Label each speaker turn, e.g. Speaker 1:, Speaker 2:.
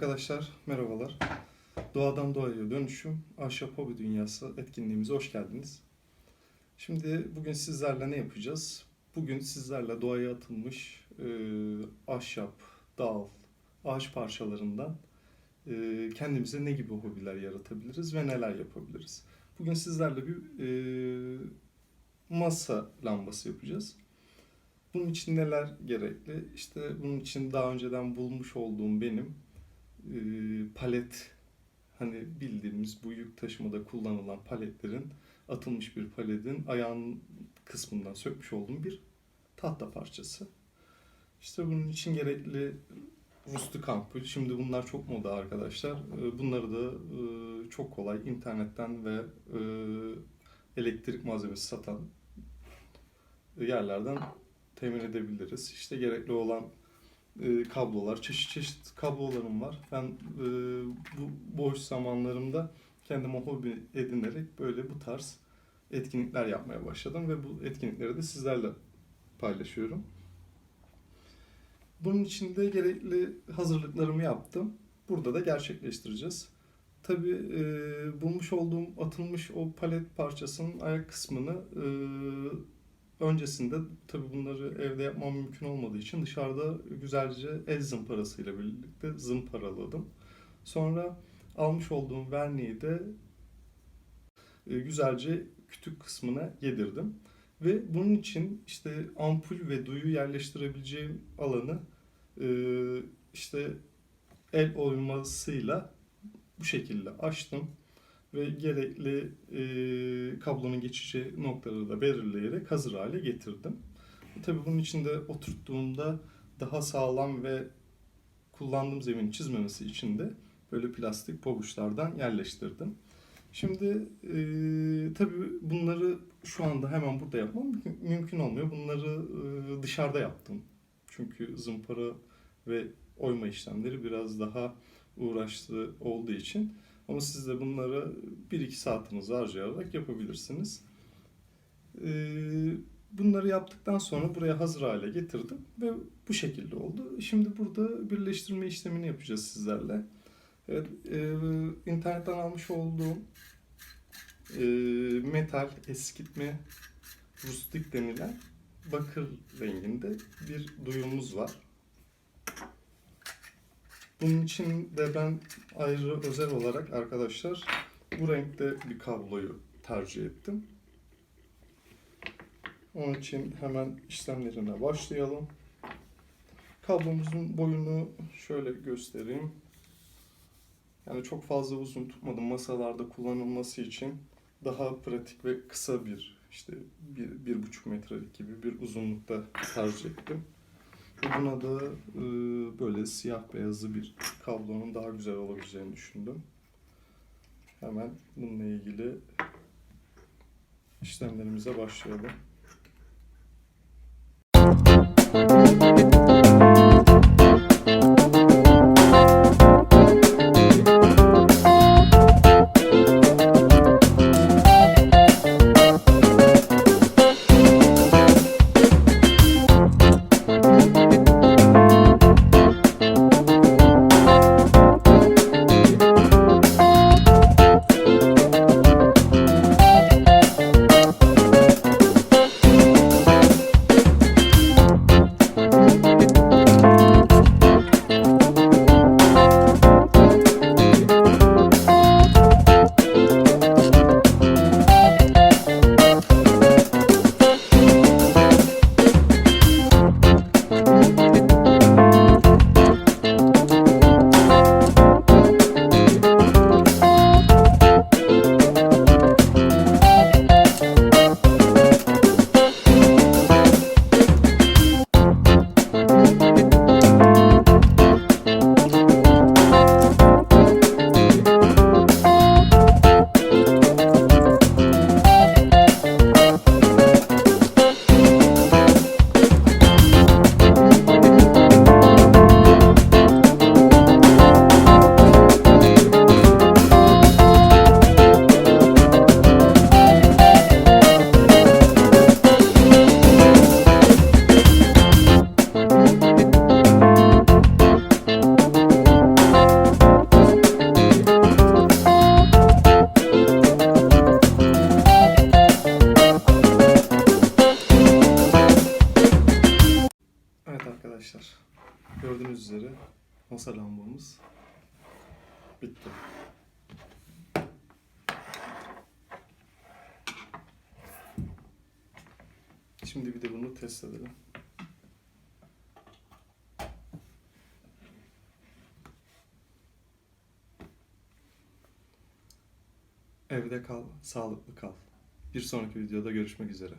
Speaker 1: Arkadaşlar merhabalar. Doğadan Doğaya Dönüşüm Ahşap Hobi Dünyası etkinliğimize hoş geldiniz. Şimdi bugün sizlerle ne yapacağız? Bugün sizlerle doğaya atılmış e, ahşap, dal, ağaç parçalarından e, kendimize ne gibi hobiler yaratabiliriz ve neler yapabiliriz? Bugün sizlerle bir e, masa lambası yapacağız. Bunun için neler gerekli? İşte bunun için daha önceden bulmuş olduğum benim e, palet hani bildiğimiz bu yük taşımada kullanılan paletlerin atılmış bir paletin ayağın kısmından sökmüş olduğum bir tahta parçası. İşte bunun için gerekli rustik ampul. Şimdi bunlar çok moda arkadaşlar. E, Bunları da e, çok kolay internetten ve e, elektrik malzemesi satan yerlerden temin edebiliriz. İşte gerekli olan e, kablolar, çeşit çeşit kablolarım var. Ben e, bu boş zamanlarımda kendime hobi edinerek böyle bu tarz etkinlikler yapmaya başladım ve bu etkinlikleri de sizlerle paylaşıyorum. Bunun için de gerekli hazırlıklarımı yaptım. Burada da gerçekleştireceğiz. Tabii e, bulmuş olduğum atılmış o palet parçasının ayak kısmını e, öncesinde tabii bunları evde yapmam mümkün olmadığı için dışarıda güzelce el zımparasıyla birlikte zımparaladım. Sonra almış olduğum verniği de e, güzelce kütük kısmına yedirdim. Ve bunun için işte ampul ve duyu yerleştirebileceğim alanı e, işte el oymasıyla bu şekilde açtım ve gerekli e, kablonun geçici noktaları da belirleyerek hazır hale getirdim. Tabii bunun için de oturttuğumda daha sağlam ve kullandığım zemini çizmemesi için de böyle plastik pabuçlardan yerleştirdim. Şimdi e, tabii bunları şu anda hemen burada yapmam mümkün- mümkün olmuyor. Bunları e, dışarıda yaptım. Çünkü zımpara ve oyma işlemleri biraz daha uğraşlı olduğu için. Ama siz de bunları 1-2 saatinizi harcayarak yapabilirsiniz. Ee, Bunları yaptıktan sonra buraya hazır hale getirdim ve bu şekilde oldu. Şimdi burada birleştirme işlemini yapacağız sizlerle. Evet, e, internetten almış olduğum e, metal eskitme rustik denilen bakır renginde bir duyumuz var. Bunun için de ben ayrı özel olarak arkadaşlar bu renkte bir kabloyu tercih ettim. Onun için hemen işlemlerine başlayalım. Kablomuzun boyunu şöyle göstereyim. Yani çok fazla uzun tutmadım masalarda kullanılması için daha pratik ve kısa bir işte bir, bir buçuk metrelik gibi bir uzunlukta tercih ettim. Buna da e, böyle siyah beyazlı bir kablonun daha güzel olabileceğini düşündüm. Hemen bununla ilgili işlemlerimize başlayalım. Gördüğünüz masa lambamız bitti. Şimdi bir de bunu test edelim. Evde kal, sağlıklı kal. Bir sonraki videoda görüşmek üzere.